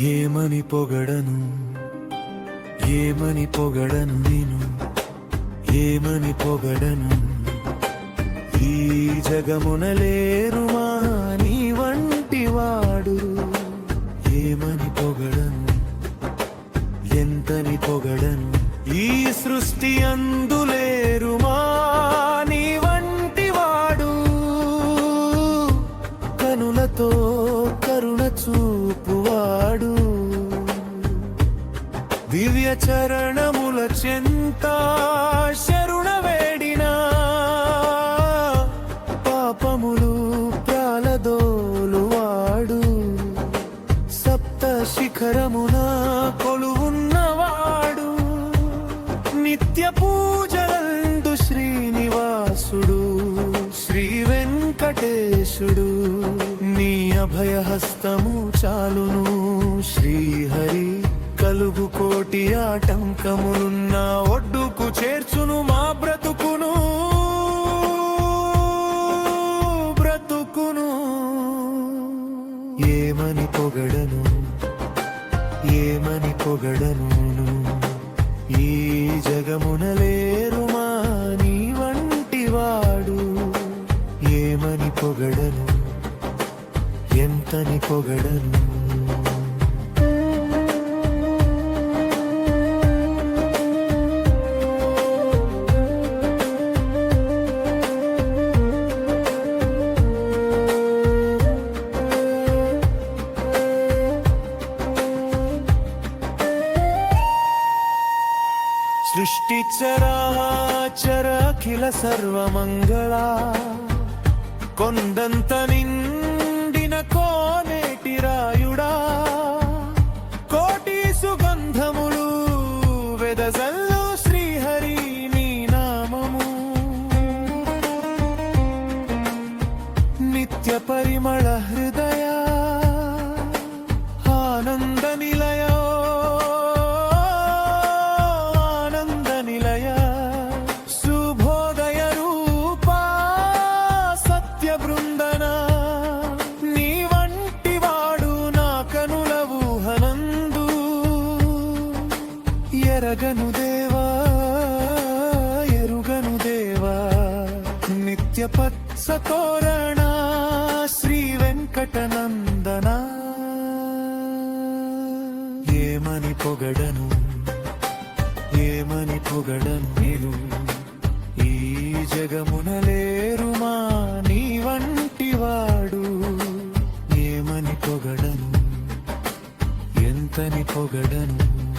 ఏమని పొగడను? ఏమని పొగడను నేను? ఏమని పొగడను. ఈ జగమున లేరుమా నీ వంటి వాడు. ఏమని పొగడను? ఎంతని పొగడను? ఈ సృష్టి అందులేరుమా నీ వంటి వాడు. కనులతో కరుణ చూపువాడు. దివ్య చరణముల చెంది వెంకటేశుడు నీ అభయహస్తము చాలును. శ్రీహరి కలుగు కోటి ఆటంకములున్న ఒడ్డుకు చేర్చును మా బ్రతుకును. బ్రతుకును. ఏమని పొగడను? ఏమని పొగడను? ఈ జగమునలే పొగడను ఎంతని పొగడను. సృష్టిచరాచర అఖిల సర్వమంగళ కొండంత నిండిన కోనేటి రాయుడా? కోటి సుగంధములు వెదజల్లు శ్రీహరి నీ నామము. నిత్య పరిమళ ఎరగను దేవా ఎరుగను దేవా. నిత్య పత్సతోరణ శ్రీ వెంకటనందన. ఏమని పొగడను ఏమని పొగడను నేను? ఈ జగమున లేరుమా నీ వంటి వాడు? ఏమని పొగడను ఎంతని పొగడను?